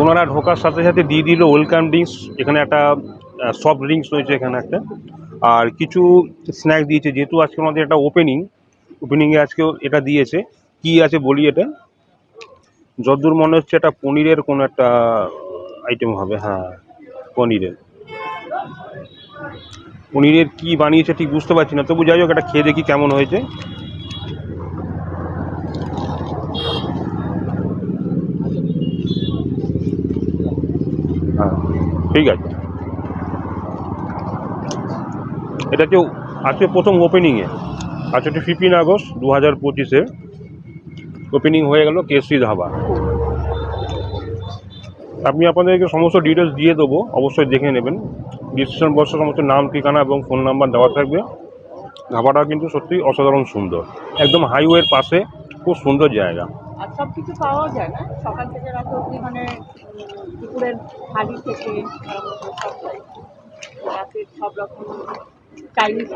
ওনারা ঢোকার সাথে সাথে দিয়ে দিল ওয়েলকাম ড্রিঙ্কস এখানে একটা সফট ড্রিঙ্কস রয়েছে এখানে একটা। আর কিছু স্ন্যাক্স দিয়েছে। যেহেতু আজকে আমাদের একটা ওপেনিং ওপেনিংয়ে আজকে এটা দিয়েছে। কি আছে বলি এটা? যদ্দূর মনে হচ্ছে এটা পনিরের কোনো একটা আইটেম হবে। হ্যাঁ পনিরের। পনিরের কি বানিয়েছে ঠিক বুঝতে পারছি না। তবু যাই হোক, এটা খেয়ে দেখি কেমন হয়েছে। হ্যাঁ ঠিক আছে। এটা হচ্ছে আজকে প্রথম ওপেনিংয়ে আজকে ফিফটিন আগস্ট দু হাজার পঁচিশে। ওপেনিং হয়ে গেল কেসরি ধাবা। আপনি আপনাদেরকে সমস্ত ডিটেলস দিয়ে দেবো, অবশ্যই দেখে নেবেন। ডিসক্রিপশন বক্সে সমস্ত নাম, ঠিকানা এবং ফোন নাম্বার দেওয়া থাকবে। ধাবাটা কিন্তু সত্যি অসাধারণ সুন্দর। একদম হাইওয়ের পাশে, খুব সুন্দর জায়গা। সব কিছু পাওয়া যায় না? সকাল থেকে রাত অবধি মানে দুপুরের থালি থেকে চাইনিজ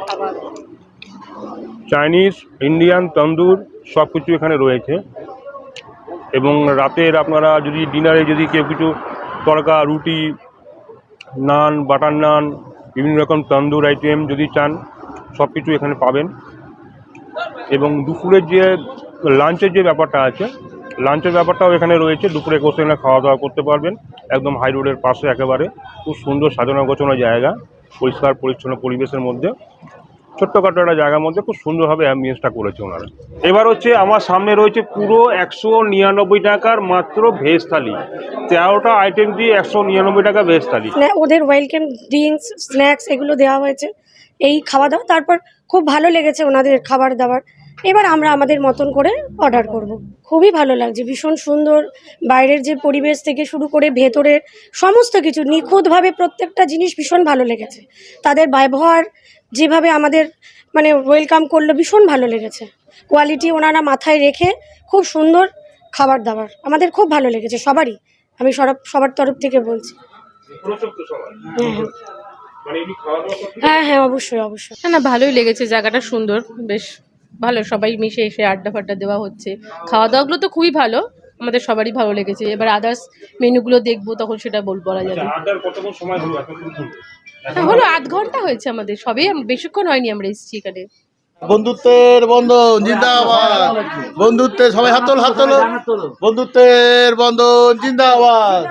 চাইনিজ ইন্ডিয়ান তন্দুর সব কিছু এখানে রয়েছে। এবং রাতের আপনারা যদি ডিনারে যদি কেউ কিছু তড়কা, রুটি, নান, বাটার নান, বিভিন্ন রকম তন্দুর আইটেম যদি চান সব কিছু এখানে পাবেন। এবং দুপুরের যে লাঞ্চের যে ব্যাপারটা আছে লাঞ্চের ব্যাপারটাও এখানে রয়েছে। দুপুরে এখানে খাওয়া দাওয়া করতে পারবেন। একদম হাই রোডের পাশে একেবারে। খুব সুন্দর সাজানো গোছানো জায়গা। পরিষ্কার, পরিচ্ছন্ন পরিবেশের মধ্যে। ছোট্টখাটো একটা জায়গার মধ্যে খুব সুন্দরভাবে অ্যাম্বিয়েন্সটা করেছে ওনারা। এবার হচ্ছে আমার সামনে রয়েছে পুরো একশো নিরানব্বই টাকার মাত্র ভেজ থালি। তেরোটা আইটেম দিয়ে একশো নিরানব্বই টাকা ভেজ থালি। ওদের ওয়েলকাম ড্রিঙ্কস স্ন্যাক্স এগুলো দেওয়া হয়েছে। এই খাওয়া দাওয়া তারপর খুব ভালো লেগেছে ওনাদের খাবার দাবার এবার আমরা আমাদের মতন করে অর্ডার করব। খুবই ভালো লাগছে ভীষণ সুন্দর। বাইরের যে পরিবেশ থেকে শুরু করে ভেতরের সমস্ত কিছু নিখুঁতভাবে প্রত্যেকটা জিনিস ভীষণ ভালো লেগেছে। তাদের ব্যবহার যেভাবে আমাদের মানে ওয়েলকাম করল ভীষণ ভালো লেগেছে। কোয়ালিটি ওনারা মাথায় রেখে খুব সুন্দর খাবার দাবার। আমাদের খুব ভালো লেগেছে সবারই। আমি সবার সবার তরফ থেকে বলছি। হ্যাঁ হ্যাঁ। হ্যাঁ হ্যাঁ অবশ্যই অবশ্যই। না ভালোই লেগেছে জায়গাটা সুন্দর বেশ। ভালো সবাই মিশে এসে আড্ডা ফাড্ডা দেওয়া হচ্ছে খাওয়া দাওয়াগুলো তো খুবই ভালো আমাদের সবারই ভালো লেগেছে এবার আদার্স মেনুগুলো দেখব তখন সেটা বল বলা যাবে হ্যাঁ, হলো আধ ঘণ্টা হয়েছে আমাদের সবই বেশিক্ষণ হয়নি আমরা এসেছি এখানে বন্ধুত্বের বন্ধন জিন্দাবাদ বন্ধুত্বের সবাই হাতল হাতল বন্ধুত্বের বন্ধন জিন্দাবাদ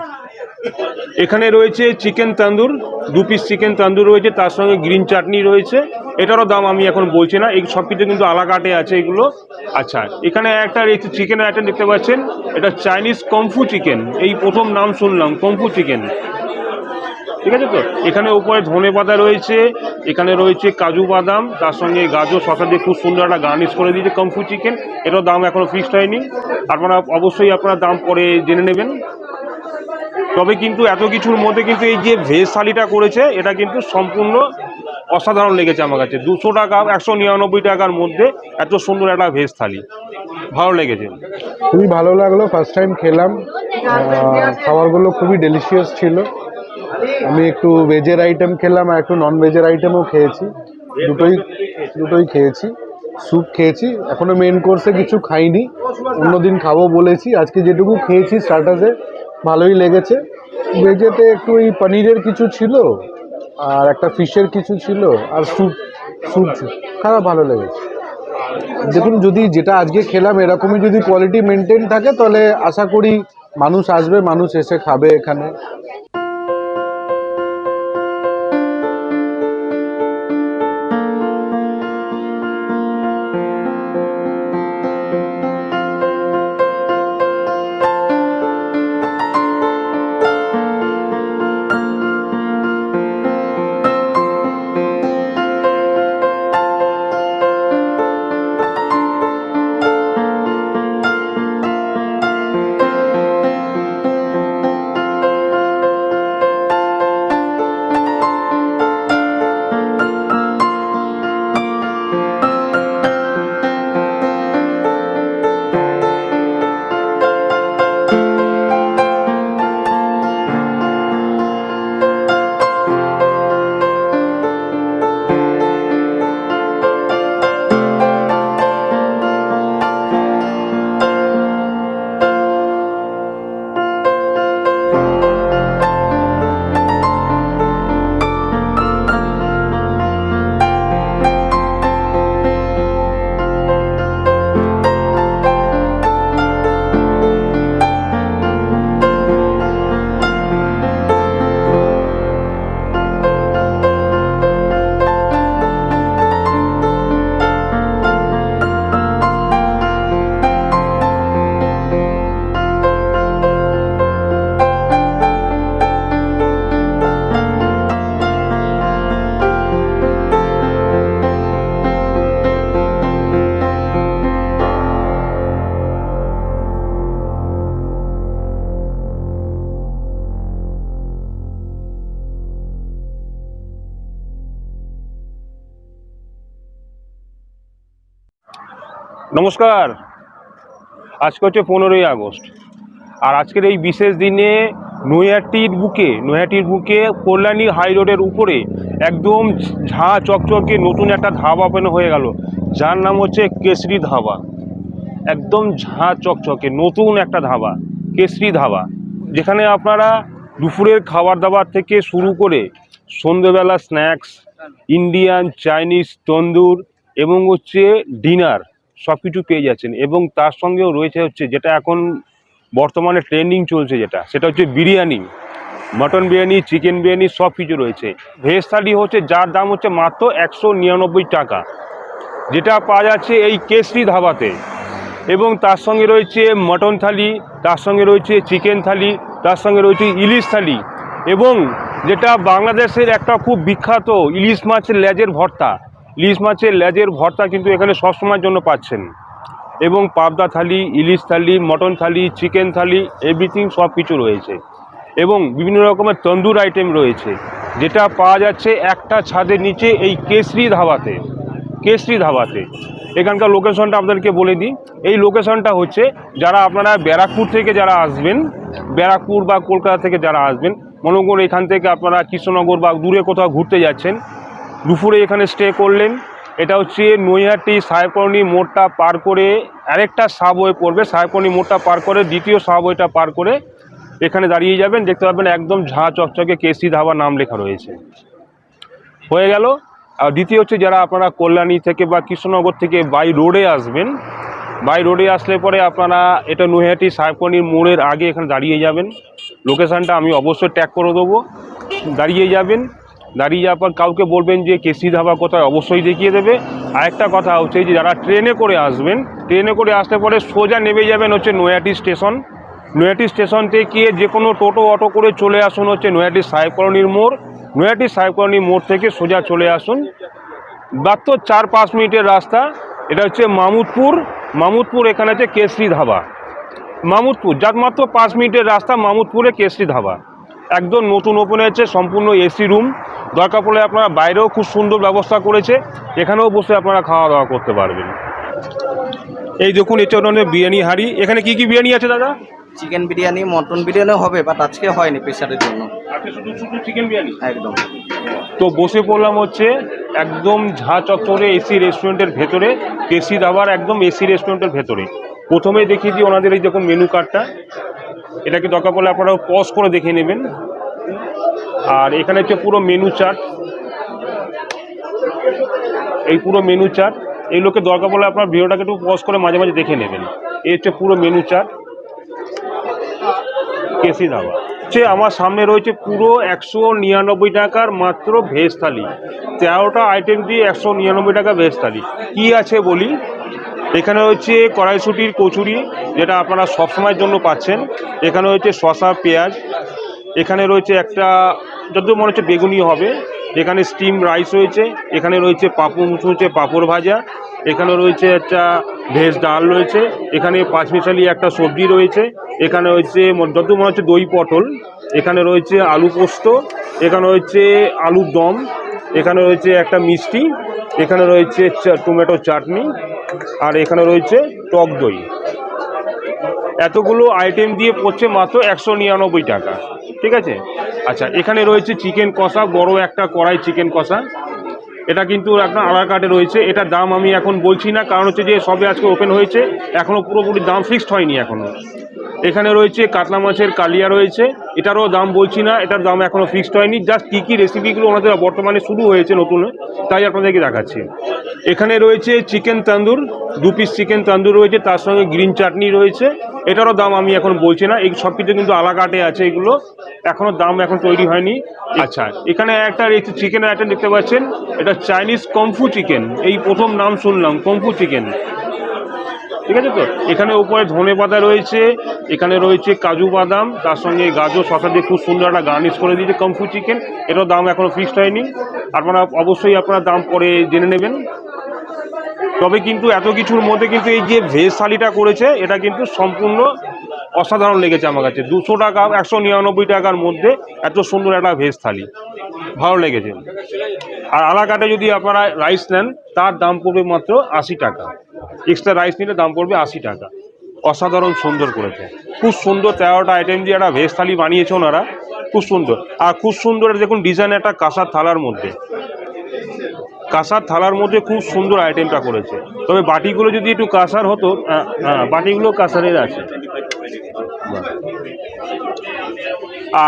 এখানে রয়েছে চিকেন তান্দুর, দু পিস চিকেন তান্দুর রয়েছে, তার সঙ্গে গ্রিন চাটনি রয়েছে। এটারও দাম আমি এখন বলছি না, এই সব কিছু কিন্তু আলাকাটে আছে এগুলো। আচ্ছা এখানে একটা রয়েছে চিকেন আইটেম দেখতে পাচ্ছেন, এটা চাইনিজ কমফু চিকেন, এই প্রথম নাম শুনলাম, কমফু চিকেন। ঠিক আছে তো? এখানে উপরে ধনে পাতা রয়েছে, এখানে রয়েছে কাজু বাদাম, তার সঙ্গে গাজর, শসা দিয়ে খুব সুন্দর একটা গার্নিশ করে দিয়েছে কমফু চিকেন। এটার দাম এখনও ফিক্সড হয়নি। আপনারা অবশ্যই আপনারা দাম পরে জেনে নেবেন। তবে কিন্তু এত কিছুর মধ্যে কিন্তু এই যে ভেজ থালিটা করেছে, এটা কিন্তু সম্পূর্ণ অসাধারণ লেগেছে আমার কাছে। দুশো টাকা, একশো নিরানব্বই টাকার মধ্যে এত সুন্দর একটা ভেজ থালি। ভালো লেগেছে। খুবই ভালো লাগল ফার্স্ট টাইম খেলাম। খাবারগুলো খুবই ডেলিশিয়াস ছিল। আমি একটু ভেজের আইটেম খেলাম আর একটু নন ভেজের আইটেমও খেয়েছি। দুটোই দুটোই খেয়েছি। স্যুপ খেয়েছি। এখনও মেন কোর্সে কিছু খাইনি। অন্যদিন খাব বলেছি। আজকে যেটুকু খেয়েছি স্টার্টাসে ভালোই লেগেছে। ভেজেতে একটু ওই পনিরের কিছু ছিল আর একটা ফিশের কিছু ছিল আর স্যুপ স্যুপ খারাপ ভালো লেগেছে। দেখুন, যদি যেটা আজকে খেলাম, এরকমই যদি কোয়ালিটি মেনটেন থাকে, তাহলে আশা করি মানুষ আসবে, মানুষ এসে খাবে এখানে। নমস্কার। আজকে হচ্ছে পনেরোই আগস্ট। আর আজকের এই বিশেষ দিনে নৈহাটির বুকে নৈহাটির বুকে কল্যাণী হাই রোডের উপরে একদম ঝাঁ চকচকে নতুন একটা ধাবা ওপেন হয়ে গেল। যার নাম হচ্ছে কেশরি ধাবা। একদম ঝাঁ চকচকে নতুন একটা ধাবা, কেশরি ধাবা। যেখানে আপনারা দুপুরের খাবার দাবার থেকে শুরু করে সন্ধেবেলা স্ন্যাক্স, ইন্ডিয়ান চাইনিজ তন্দুর এবং হচ্ছে ডিনার সব কিছু পেয়ে যাচ্ছেন। এবং তার সঙ্গেও রয়েছে হচ্ছে যেটা এখন বর্তমানে ট্রেন্ডিং চলছে যেটা, সেটা হচ্ছে বিরিয়ানি। মটন বিরিয়ানি চিকেন বিরিয়ানি সব কিছু রয়েছে। ভেজ থালি হচ্ছে যার দাম হচ্ছে মাত্র একশো নিরানব্বই টাকা, যেটা পাওয়া যাচ্ছে এই কেশরি ধাবাতে। এবং তার সঙ্গে রয়েছে মটন থালি, তার সঙ্গে রয়েছে চিকেন থালি, তার সঙ্গে রয়েছে ইলিশ থালি। এবং যেটা বাংলাদেশের একটা খুব বিখ্যাত ইলিশ মাছের লেজের ভর্তা ইলিশ মাছের লেজের ভর্তা কিন্তু এখানে সবসময়ের জন্য পাচ্ছেন। এবং পাবদা থালি, ইলিশ thali, mutton thali, chicken thali everything সব কিছু রয়েছে। এবং বিভিন্ন রকমের তন্দুর আইটেম রয়েছে। যেটা পাওয়া যাচ্ছে একটা ছাদের নিচে এই কেশরি ধাবাতে। কেশরি ধাবাতে। এখানকার লোকেশনটা আপনাদেরকে বলে দিই। এই লোকেশনটা হচ্ছে যারা আপনারা ব্যারাকপুর থেকে যারা আসবেন, ব্যারাকপুর বা কলকাতা থেকে যারা আসবেন, মনে করুন এখান থেকে আপনারা কৃষ্ণনগর বা দূরে কোথাও ঘুরতে যাচ্ছেন দুপুরে এখানে স্টে করলেন। এটা হচ্ছে নৈহাটি সাহেবকর্ণী মোড়টা পার করে আরেকটা সাবওয়ে পড়বে। সাহেবকর্ণী মোড়টা পার করে দ্বিতীয় সাবওয়েটা পার করে এখানে দাঁড়িয়ে যাবেন। দেখতে পাবেন একদম ঝাঁ চকচকে কেসি ধাবা নাম লেখা রয়েছে। হয়ে গেল। আর দ্বিতীয় হচ্ছে যারা আপনারা কল্যাণী থেকে বা কৃষ্ণনগর থেকে বাই রোডে আসবেন বাই রোডে আসলে পরে আপনারা এটা নৈহাটি সাহেবকর্ণীর মোড়ের আগে এখানে দাঁড়িয়ে যাবেন। লোকেশানটা আমি অবশ্যই ট্যাগ করে দেবো। দাঁড়িয়ে যাবেন। দাঁড়িয়ে যাওয়ার পর কাউকে বলবেন যে কেসি ধাবা কোথায়, অবশ্যই দেখিয়ে দেবে। আরেকটা কথা হচ্ছে যে যারা ট্রেনে করে আসবেন, ট্রেনে করে আসলে পরে সোজা নেমে যাবেন হচ্ছে নৈহাটি স্টেশন। নৈহাটি স্টেশন থেকে যে কোনো টোটো, অটো করে চলে আসুন হচ্ছে নৈহাটি সাহেব কলোনির মোড়। নৈহাটি সাহেব কলোনির মোড় থেকে সোজা চলে আসুন। মাত্র চার পাঁচ মিনিটের রাস্তা। এটা হচ্ছে মামুদপুর। মামুদপুর এখানে আছে কেশরি ধাবা। মামুদপুর, যার মাত্র পাঁচ মিনিটের রাস্তা মামুদপুরে কেশরি ধাবা। একদম নতুন ওপেন হয়েছে সম্পূর্ণ এসি রুম দরকার পড়লে আপনারা বাইরেও খুব সুন্দর ব্যবস্থা করেছে এখানেও বসে আপনারা খাওয়া দাওয়া করতে পারবেন। এই দেখুন এটা হচ্ছে বিরিয়ানি হাঁড়ি। এখানে কি কি বিরিয়ানি আছে দাদা? চিকেন বিরিয়ানি মটন বিরিয়ানি হবে বাট আজকে হয়নি প্রেশারের জন্য। শুধু শুধু চিকেন বিরিয়ানি? একদম। তো বসে পড়লাম হচ্ছে একদম ঝা চত্বরে এসি রেস্টুরেন্টের ভেতরে এসি দাবার একদম এসি রেস্টুরেন্টের ভেতরে। প্রথমেই দেখিয়ে দিই ওনাদের এই দেখুন মেনু কার্ডটা এটাকে দরকার পড়লে আপনারা পজ করে দেখে নেবেন। আর এখানে হচ্ছে পুরো মেনু চার্ট এই পুরো মেনু চার্ট এই লোকে দরকার পড়লে আপনার ভিডিওটাকে একটু পজ করে মাঝে মাঝে দেখে নেবেন। এই হচ্ছে পুরো মেনু চার্ট কেসি ধাবা হচ্ছে আমার সামনে রয়েছে পুরো একশো নিরানব্বই টাকার মাত্র ভেজ থালি। তেরোটা আইটেম দিয়ে একশো নিরানব্বই টাকা ভেজ থালি। কী আছে বলি? এখানে হচ্ছে কড়াইশুটির কচুরি, যেটা আপনারা সবসময়ের জন্য পাচ্ছেন। এখানে হচ্ছে শশা পেঁয়াজ। এখানে রয়েছে একটা যত মনে হচ্ছে বেগুনি হবে। এখানে স্টিম রাইস রয়েছে, এখানে রয়েছে পাঁপড় মুচমুচে পাঁপড় ভাজা, এখানে রয়েছে একটা ভেজ ডাল রয়েছে, এখানে পাঁচমিশালি একটা সবজি রয়েছে, এখানে রয়েছে ম- যত মনে হচ্ছে দই পটল, এখানে রয়েছে আলু পোস্ত, এখানে রয়েছে আলুর দম, এখানে রয়েছে একটা মিষ্টি, এখানে রয়েছে টমেটো চাটনি, আর এখানে রয়েছে টক দই। এতগুলো আইটেম দিয়ে পড়ছে মাত্র একশো নিরানব্বই টাকা। ঠিক আছে? আচ্ছা এখানে রয়েছে চিকেন কষা, বড় একটা কড়াই চিকেন কষা। এটা কিন্তু আপনার আধার কার্ডে রয়েছে। এটার দাম আমি এখন বলছি না, কারণ হচ্ছে যে সবে আজকে ওপেন হয়েছে এখনও পুরোপুরি দাম ফিক্সড হয়নি এখনও এখানে রয়েছে কাতলা মাছের কালিয়া রয়েছে। এটারও দাম বলছি না এটার দাম এখনও ফিক্সড হয়নি। জাস্ট কী কী রেসিপিগুলো ওনাদের বর্তমানে শুরু হয়েছে নতুন তাই আপনাদেরকে দেখাচ্ছি। এখানে রয়েছে চিকেন তান্দুর দু পিস চিকেন তান্দুর রয়েছে তার সঙ্গে গ্রিন চাটনি রয়েছে। এটারও দাম আমি এখন বলছি না এই সব কিছু কিন্তু আলাকাটে আছে এগুলো। এখনও দাম এখন তৈরি হয়নি। আচ্ছা। এখানে একটা চিকেন আইটেম দেখতে পাচ্ছেন এটা চাইনিজ কমফু চিকেন এই প্রথম নাম শুনলাম কমফু চিকেন ঠিক আছে তো? এখানে উপরে ধনে পাতা রয়েছে, এখানে রয়েছে কাজু বাদাম, তার সঙ্গে গাজর শসা দিয়ে খুব সুন্দর একটা গার্নিশ করে দিয়েছে কমফু চিকেন। এটার দাম এখনও ফিক্সড হয়নি। আপনারা অবশ্যই আপনারা দাম পরে জেনে নেবেন। তবে কিন্তু এত কিছুর মধ্যে কিন্তু এই যে ভেজ থালিটা করেছে, এটা কিন্তু সম্পূর্ণ অসাধারণ লেগেছে আমার কাছে। দুশো টাকা, একশো নিরানব্বই টাকার মধ্যে এত সুন্দর একটা ভেজ থালি। ভালো লেগেছে। আর আলাকাটে যদি আপনারা রাইস নেন, তার দাম পড়বে মাত্র আশি টাকা। এক্সট্রা রাইস নিলে দাম পড়বে আশি টাকা। অসাধারণ সুন্দর করেছে। খুব সুন্দর তেরোটা আইটেম দিয়ে একটা ভেজ থালি বানিয়েছে ওনারা। খুব সুন্দর। আর খুব সুন্দর দেখুন ডিজাইন একটা কাঁসার থালার মধ্যে। কাঁসার থালার মধ্যে খুব সুন্দর আইটেমটা করেছে। তবে বাটিগুলো যদি একটু কাঁসার হতো বাটিগুলো কাঁসারের আছে।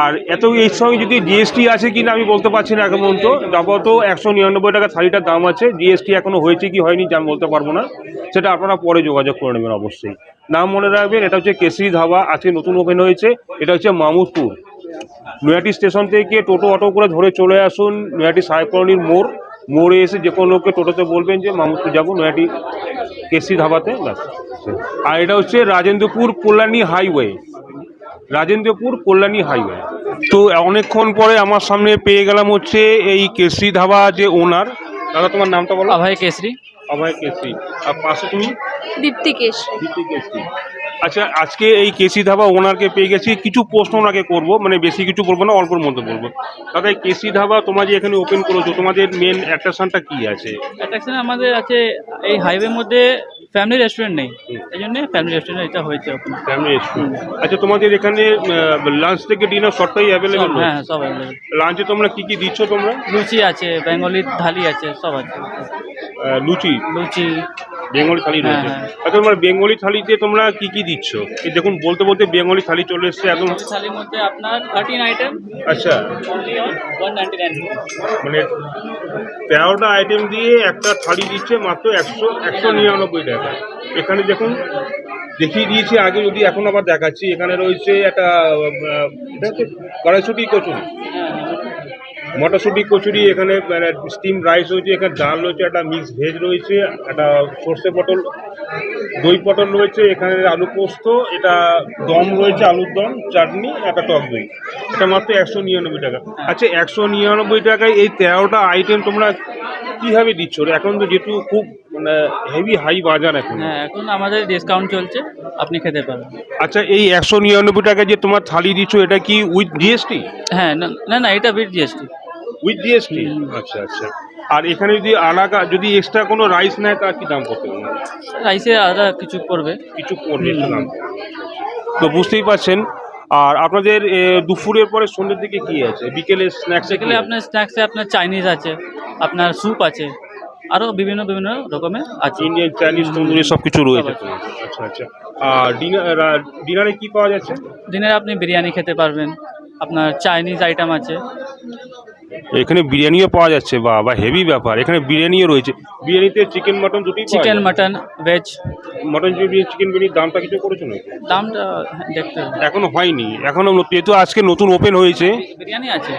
আর এত এর সঙ্গে যদি জিএসটি আছে কি না আমি বলতে পারছি না এখন পর্যন্ত। আপাতত একশো নিরানব্বই টাকা থালিটার দাম আছে। জিএসটি এখনও হয়েছে কি হয়নি জান বলতে পারব না। সেটা আপনারা পরে যোগাযোগ করে নেবেন অবশ্যই। নাম মনে রাখবেন, এটা হচ্ছে কেসরি ধাবা, আজকে নতুন ওপেন হয়েছে। এটা হচ্ছে মামুদপুর। নয়াটি স্টেশন থেকে টোটো, অটো করে ধরে চলে আসুন নয়াটি সাহেব কলোনির মোড়। মোড়ে এসে যে কোনো লোককে টোটোতে বলবেন যে, মামুদপুর যাব নয়াটি কেসরি ধাবাতে। আর এটা হচ্ছে রাজেন্দ্রপুর কল্যাণী হাইওয়ে রাজেন্দ্রপুর কল্যাণী হাইওয়ে। তো অনেকক্ষণ পরে আমার সামনে পেয়ে গেলাম হচ্ছে এই কেসরি ধাবা যে ওনার। দাদা তোমার নামটা বলো? অভয় কেশরি। অভয় কেসরি আর পাশে তুমি? দীপ্তি কেশ দীপ্তি কেসরি আচ্ছা আজকে এই কেসি ধাবা ওনারকে পেয়ে গেছি। কিছু প্রশ্ন ওনাকে করব মানে বেশি কিছু বলব না অল্পর মধ্যে বলব। দাদা এই কেসি ধাবা তোমরা যে এখানে ওপেন করেছ তোমাদের মেন অ্যাট্রাকশনটা কি আছে? অ্যাট্রাকশন আমাদের আছে এই হাইওয়ের মধ্যে ফ্যামিলি রেস্টুরেন্ট নেই। এই জন্য ফ্যামিলি রেস্টুরেন্ট এটা হয়েছে ওখানে ফ্যামিলি রেস্টুরেন্ট আচ্ছা তোমাদের এখানে লাঞ্চ থেকে ডিনার সবটাই অ্যাভেলেবেল হ্যাঁ সব available। লাঞ্চে তোমরা কি কি দিচ্ছ তোমরা? লুচি আছে বেঙ্গলি থালি আছে সব আছে। লুচি? লুচি। বেঙ্গলি থালি হ্যাঁ, রয়েছে। হ্যাঁ। আচ্ছা তোমরা বেঙ্গলি থালিতে তোমরা কি কি দিচ্ছ? এই দেখুন বলতে বলতে বেঙ্গলি থালি চলে এসছে একদম। থালির মধ্যে আপনার থার্টিন আইটেম আচ্ছা। মানে তেরোটা আইটেম দিয়ে একটা থালি দিচ্ছে মাত্র একশো একশো নিরানব্বই টাকা। এখানে দেখুন দেখিয়ে দিয়েছি আগে যদি এখন আবার দেখাচ্ছি এখানে রয়েছে একটা কড়াইশুটি কচুরি। মটরশুটি কচুরি এখানে স্টিম রাইস রয়েছে এখানে ডাল রয়েছে একটা মিক্স ভেজ রয়েছে একটা সর্ষে পটল দই পটল রয়েছে এখানে আলু পোস্ত এটা দম রয়েছে আলুর দম চাটনি একটা টক দই। এটা মাত্র একশো নিরানব্বই টাকা। আচ্ছা একশো নিরানব্বই টাকায় এই তেরোটা আইটেম তোমরা কীভাবে দিচ্ছ? এখন তো যেহেতু খুব মানে হেভি হাই বাজার এখন। হ্যাঁ এখন আমাদের ডিসকাউন্ট চলছে আপনি খেতে পারেন। আচ্ছা এই একশো নিরানব্বই টাকায় যে তোমার থালি দিচ্ছ এটা কি উইথ জিএসটি হ্যাঁ না না এটা বিট জিএসটি উইথ জিএসটি আচ্ছা আচ্ছা। আর এখানে যদি আলাদা যদি এক্সট্রা কোনো রাইস নেয় তার কি দাম করতে হবে রাইসে আলাদা কিছু পড়বে। কিছু পড়বে একটু দাম তো বুঝতেই পারছেন। আর আপনাদের দুপুরের পরে সন্ধ্যের দিকে কি আছে? বিকেলে স্ন্যাক্স সেখানে আপনার স্ন্যাক্সে আপনার চাইনিজ আছে আপনার স্যুপ আছে আরও বিভিন্ন বিভিন্ন রকমের আছে। ইন্ডিয়ান চাইনিজ তন্দুরি সব কিছু রয়েছে আচ্ছা আচ্ছা। আর ডিনার ডিনারে কি পাওয়া যাচ্ছে? দিনের আপনি বিরিয়ানি খেতে পারবেন। আপনার চাইনিজ আইটেম আছে। এখানে বিরিয়ানিও পাওয়া যাচ্ছে বা বা হেভি ব্যাপার। এখানে বিরিয়ানিও রয়েছে। বিরিয়ানিতে চিকেন মটন দুটোই chicken mutton veg mutton biryani chicken বিরিয়ানির দামটা কিছু করেছ নাকি? দামটা দেখতে এখনও হয়নি। এখনও যেহেতু আজকে নতুন ওপেন হয়েছে। বিরিয়ানি আছে।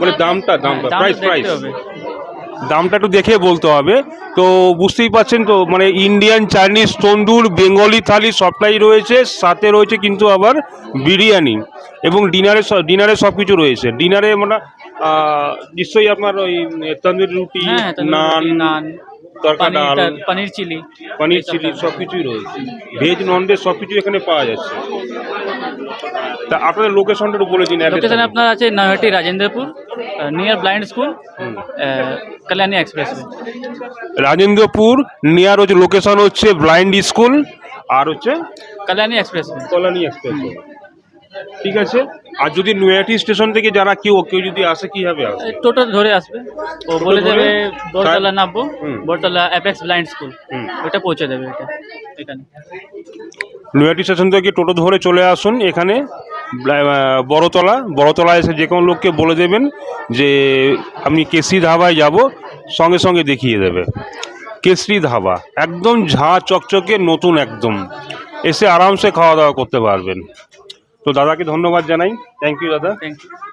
মানে দামটা দামটা দাম প্রাইস প্রাইস হবে। দামটা একটু দেখে বলতে হবে। তো বুঝতেই পারছেন তো মানে Indian Chinese tandoor Bengali thali সবটাই রয়েছে। সাথে রয়েছে কিন্তু আবার বিরিয়ানি। এবং ডিনারে ডিনারে সব কিছু রয়েছে। ডিনারে মানে নিশ্চয়ই আপনার ওই তন্দুরি রুটি হ্যাঁ নান নান তরকা ডাল পানির চিলি পনির চিলি সব কিছুই রয়েছে। ভেজ নন ভেজ সব কিছু এখানে পাওয়া যাচ্ছে। তা আপনাদের লোকেশনটা বলে দিন লোকেশন আপনার আছে নয়াটি Rajendrapur near blind school. Kalyani express Rajendrapur near হচ্ছে লোকেশন হচ্ছে ব্লাইন্ড স্কুল আর হচ্ছে কল্যাণী এক্সপ্রেস কল্যাণী এক্সপ্রেস ঠিক আছে? আর যদি নয়াটি স্টেশন থেকে যারা কেউ কেউ যদি আসে কীভাবে আসে টোটো ধরে আসবে। ও বলে? দেবে বড়তলা নামবো। Baratala apex blind school. ওইটা পৌঁছে দেবে এটা এখানে। নয়াটি স্টেশন থেকে টোটো ধরে চলে আসুন এখানে বড়তলা। বড়তলা এসে যে কোনো লোককে বলে দেবেন যে আমি কেসরি ধাবায় যাব। সঙ্গে সঙ্গে দেখিয়ে দেবে। কেসরি ধাবা একদম ঝাঁ চকচকে নতুন একদম। এসে আরামসে খাওয়া দাওয়া করতে পারবেন। তো দাদাকে ধন্যবাদ জানাই। থ্যাংক ইউ দাদা। Thank you